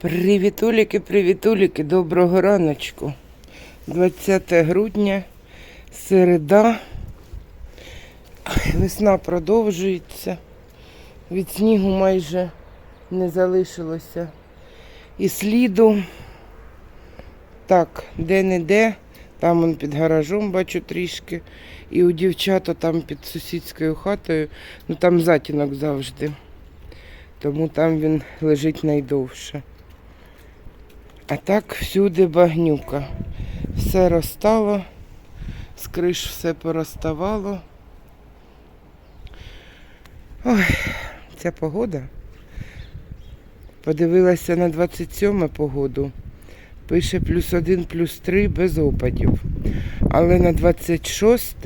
Привітуліки, привітуліки, доброго раночку. 20 грудня, середа. Весна продовжується. Від снігу майже не залишилося і сліду. Так, де-не-де, там он під гаражом бачу трішки. І у дівчата там під сусідською хатою, ну там затінок завжди. Тому там він лежить найдовше. А так всюди багнюка. Все розстало, з криш все пороставало. Ой, ця погода. Подивилася на 27 погоду. Пише плюс 1, плюс 3 без опадів. Але на 26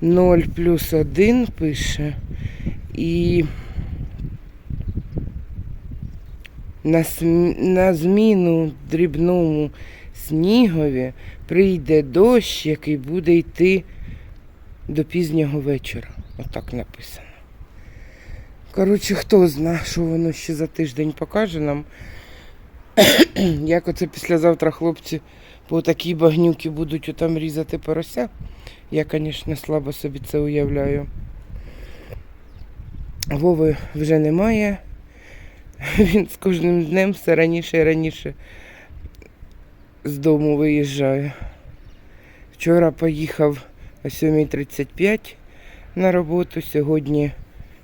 0 плюс 1 пише. І на, см- на зміну дрібному снігові прийде дощ, який буде йти до пізнього вечора. Отак написано. Коротше, хто знає, що воно ще за тиждень покаже нам. Як оце післязавтра хлопці по такій багнюки будуть отам різати порося. Я, звісно, слабо собі це уявляю. Вови вже немає. Він з кожним днем все раніше і раніше з дому виїжджає. Вчора поїхав о 7.35 на роботу, сьогодні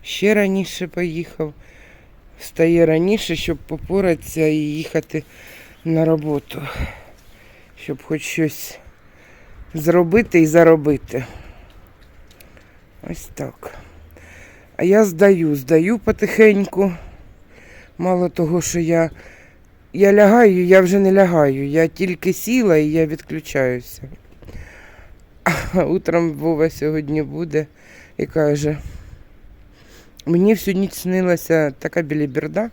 ще раніше поїхав. Встає раніше, щоб попоратися і їхати на роботу. Щоб хоч щось зробити і заробити. Ось так. А я здаю, здаю потихеньку. Мало того, що я, я лягаю, я вже не лягаю. Я тільки сіла і я відключаюся. А утром Вова сьогодні буде і каже, мені всю ніч снилася така біліберда,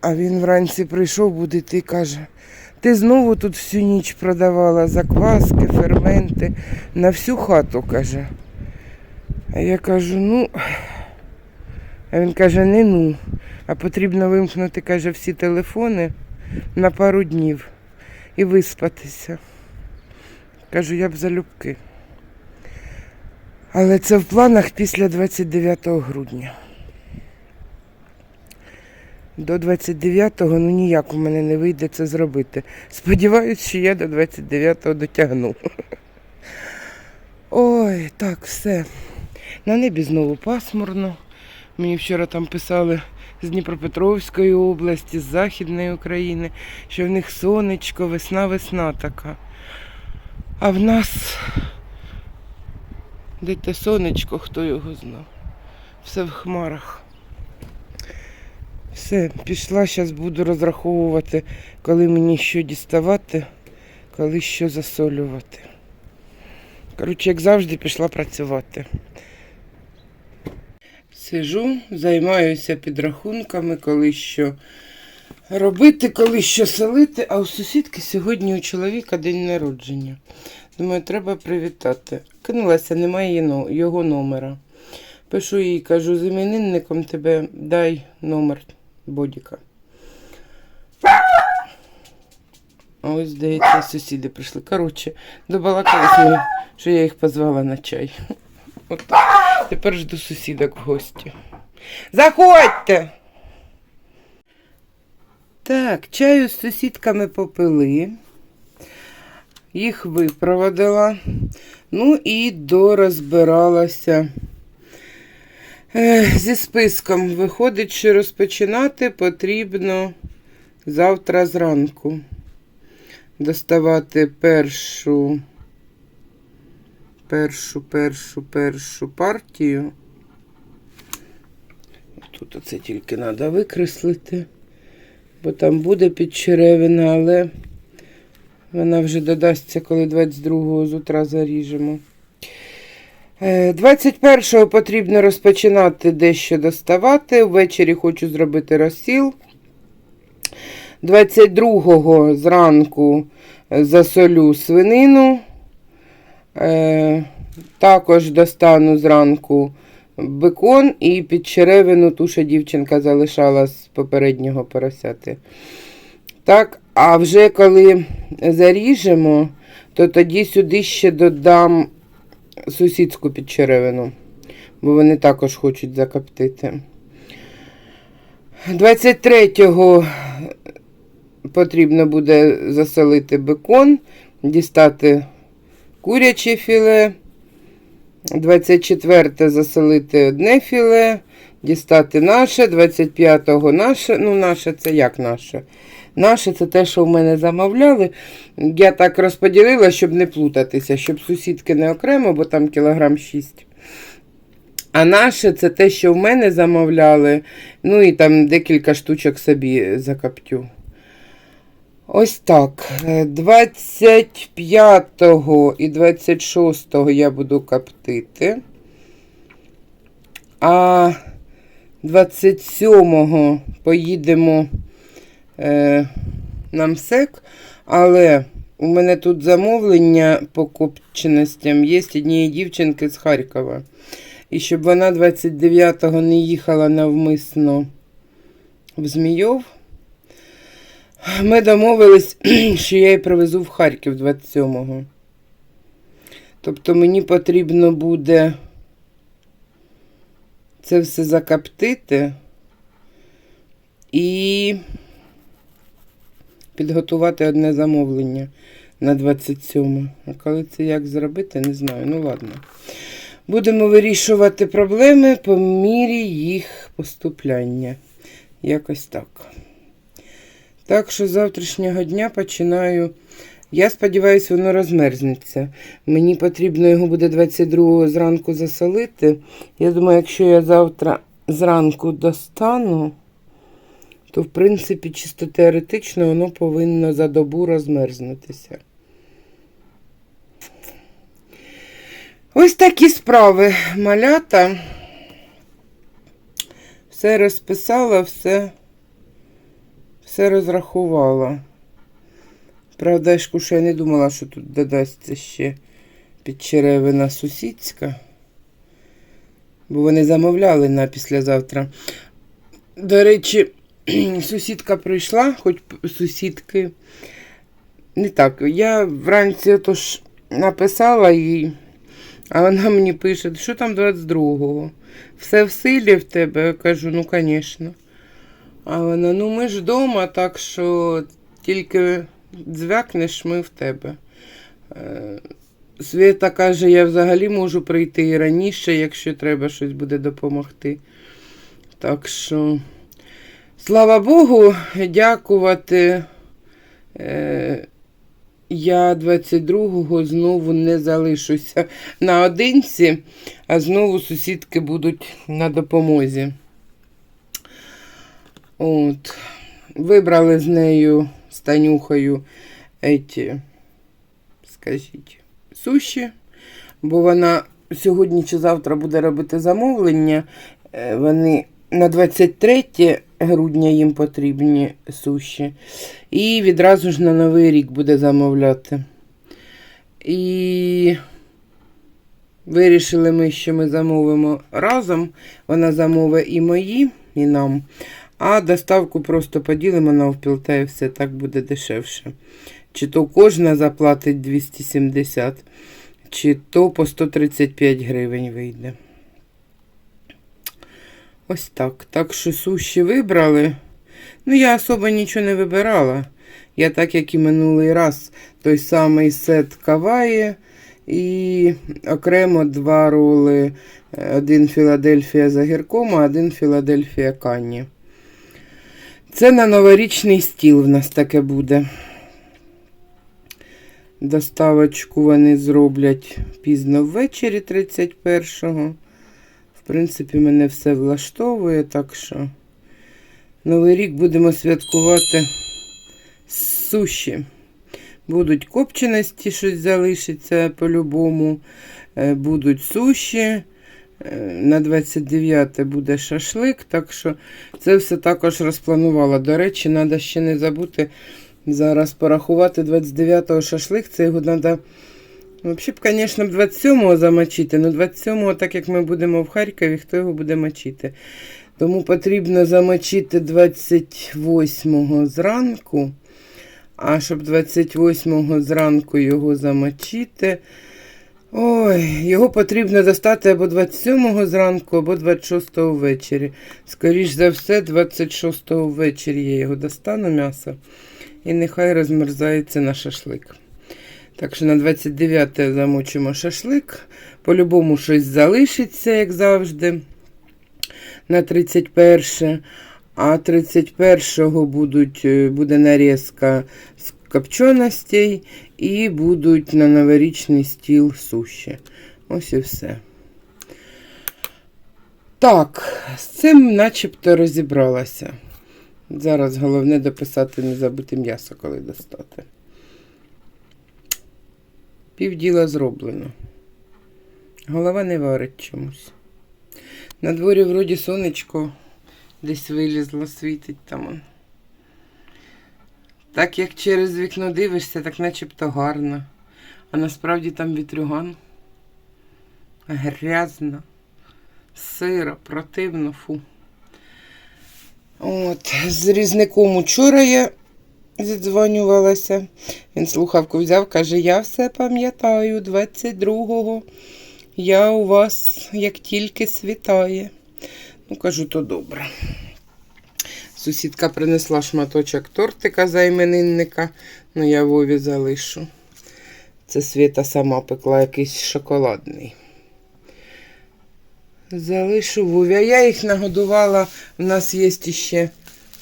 а він вранці прийшов будити і каже, ти знову тут всю ніч продавала закваски, ферменти на всю хату, каже. А я кажу, ну, а він каже, не ну, а потрібно вимкнути, каже, всі телефони на пару днів і виспатися. Кажу, я б залюбки. Але це в планах після 29 грудня. До 29-го ну ніяк у мене не вийде це зробити. Сподіваюсь, що я до 29-го дотягну. Ой, так, все. На небі знову пасмурно. Мені вчора там писали з Дніпропетровської області, з Західної України, що в них сонечко, весна, весна така. А в нас де те сонечко, хто його знав. Все в хмарах. Все, пішла, зараз буду розраховувати, коли мені що діставати, коли що засолювати. Коротше, як завжди, пішла працювати. Сижу, займаюся підрахунками, коли що робити, коли що солити, а у сусідки сьогодні у чоловіка день народження. Думаю, треба привітати. Кинулася, немає його номера. Пишу їй, кажу, з іменинником тебе дай номер бодіка. А ось, здається, сусіди прийшли. Коротше, добалакались ми, що я їх позвала на чай. От. Тепер жду сусідок в гості. Заходьте! Так, чаю з сусідками попили. Їх випроводила. Ну і дорозбиралася. Зі списком виходить, що розпочинати потрібно завтра зранку. Доставати першу, першу, першу, першу партію. Тут оце тільки треба викреслити, бо там буде підчеревина, але вона вже додасться, коли 22-го з утра заріжемо. Е, 21-го потрібно розпочинати дещо доставати. Ввечері хочу зробити розсіл. 22-го зранку е, засолю свинину. Е, також достану зранку бекон і під черевину ту, що дівчинка залишала з попереднього поросяти. Так, а вже коли заріжемо, то тоді сюди ще додам сусідську підчеревину, бо вони також хочуть закоптити. 23-го потрібно буде засолити бекон, дістати куряче філе. 24 засолити одне філе, дістати наше, 25-го наше. Ну, наше це як наше? Наше це те, що в мене замовляли. Я так розподілила, щоб не плутатися, щоб сусідки не окремо, бо там кілограм 6. А наше це те, що в мене замовляли. Ну і там декілька штучок собі закоптю. Ось так. Е, 25 і 26 я буду коптити. А 27 поїдемо е, на МСЕК, але у мене тут замовлення по копченостям є однієї дівчинки з Харкова. І щоб вона 29-го не їхала навмисно в Змійов, ми домовились, що я її привезу в Харків 27-го. Тобто мені потрібно буде це все закоптити і підготувати одне замовлення на 27. А коли це як зробити, не знаю. Ну ладно. Будемо вирішувати проблеми по мірі їх поступляння. Якось так. Так що з завтрашнього дня починаю. Я сподіваюся, воно розмерзнеться. Мені потрібно його буде 22 зранку засолити. Я думаю, якщо я завтра зранку достану, то в принципі чисто теоретично воно повинно за добу розмерзнутися. Ось такі справи. Малята. Все розписала, все, все розрахувала. Правда, ж що я не думала, що тут додасться ще підчеревина сусідська. Бо вони замовляли на післязавтра. До речі, сусідка прийшла, хоч сусідки. Не так. Я вранці отож написала їй, а вона мені пише, що там 22-го? Все в силі в тебе? Я кажу, ну, звісно. А вона, ну ми ж вдома, так що тільки дзвякнеш ми в тебе. Е, Свята каже, я взагалі можу прийти і раніше, якщо треба щось буде допомогти. Так що, слава Богу, дякувати. Е, я 22-го знову не залишуся наодинці, а знову сусідки будуть на допомозі. От. Вибрали з нею, з Танюхою, еті, скажіть, суші, бо вона сьогодні чи завтра буде робити замовлення. Е, Вони на 23 грудня їм потрібні суші. І відразу ж на Новий рік буде замовляти. І вирішили ми, що ми замовимо разом. Вона замовить і мої, і нам. А доставку просто поділимо навпіл, та і все так буде дешевше. Чи то кожна заплатить 270, чи то по 135 гривень вийде. Ось так. Так що суші вибрали. Ну, я особо нічого не вибирала. Я так, як і минулий раз, той самий сет каває і окремо два роли. Один Філадельфія з огірком, а один Філадельфія Канні. Це на новорічний стіл в нас таке буде. Доставочку вони зроблять пізно ввечері 31-го. В принципі, мене все влаштовує, так що Новий рік будемо святкувати суші. Будуть копченості, щось залишиться по-любому. Е, Будуть суші, Е, На 29 буде шашлик, так що це все також розпланувала. До речі, треба ще не забути зараз порахувати 29-го шашлик. Це його треба. Взагалі б, звісно, 27-го замочити, але 27-го, так як ми будемо в Харкові, хто його буде мочити. Тому потрібно замочити 28-го зранку. А щоб 28-го зранку його замочити. Ой, його потрібно достати або 27-го зранку, або 26-го ввечері. Скоріш за все, 26-го ввечері я його достану м'ясо. І нехай розмерзається на шашлик. Так що на 29 замочимо шашлик. По-любому щось залишиться, як завжди. На 31. А 31-го е, буде нарізка з копченостей і будуть на новорічний стіл суші. Ось і все. Так, з цим начебто розібралася. Зараз головне дописати, не забути м'ясо, коли достати. Півділа зроблено. Голова не варить чомусь. На дворі вроді сонечко десь вилізло, світить там. Так як через вікно дивишся, так начебто гарно. А насправді там вітрюган. Грязно, сиро, противно, фу. От, з різником учора я зідзвонювалася. Він слухавку взяв, каже, я все пам'ятаю, 22-го я у вас як тільки світає. Ну, кажу, то добре. Сусідка принесла шматочок тортика за іменинника, ну я Вові залишу. Це Свята сама пекла якийсь шоколадний. Залишу Вові. А я їх нагодувала. У нас є ще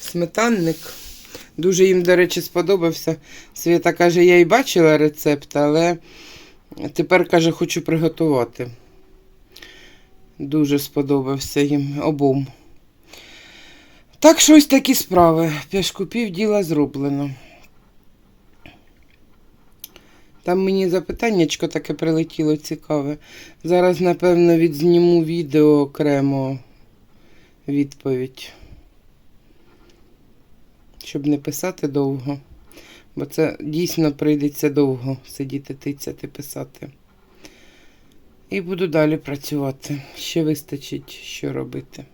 сметанник. Дуже їм, до речі, сподобався. Свята каже, я і бачила рецепт, але тепер каже, хочу приготувати. Дуже сподобався їм обом. Так що ось такі справи. П'яшку пів діла зроблено. Там мені запитаннячко таке прилетіло цікаве. Зараз, напевно, відзніму відео окремо відповідь. Щоб не писати довго. Бо це дійсно прийдеться довго сидіти, тицяти, писати. І буду далі працювати. Ще вистачить, що робити.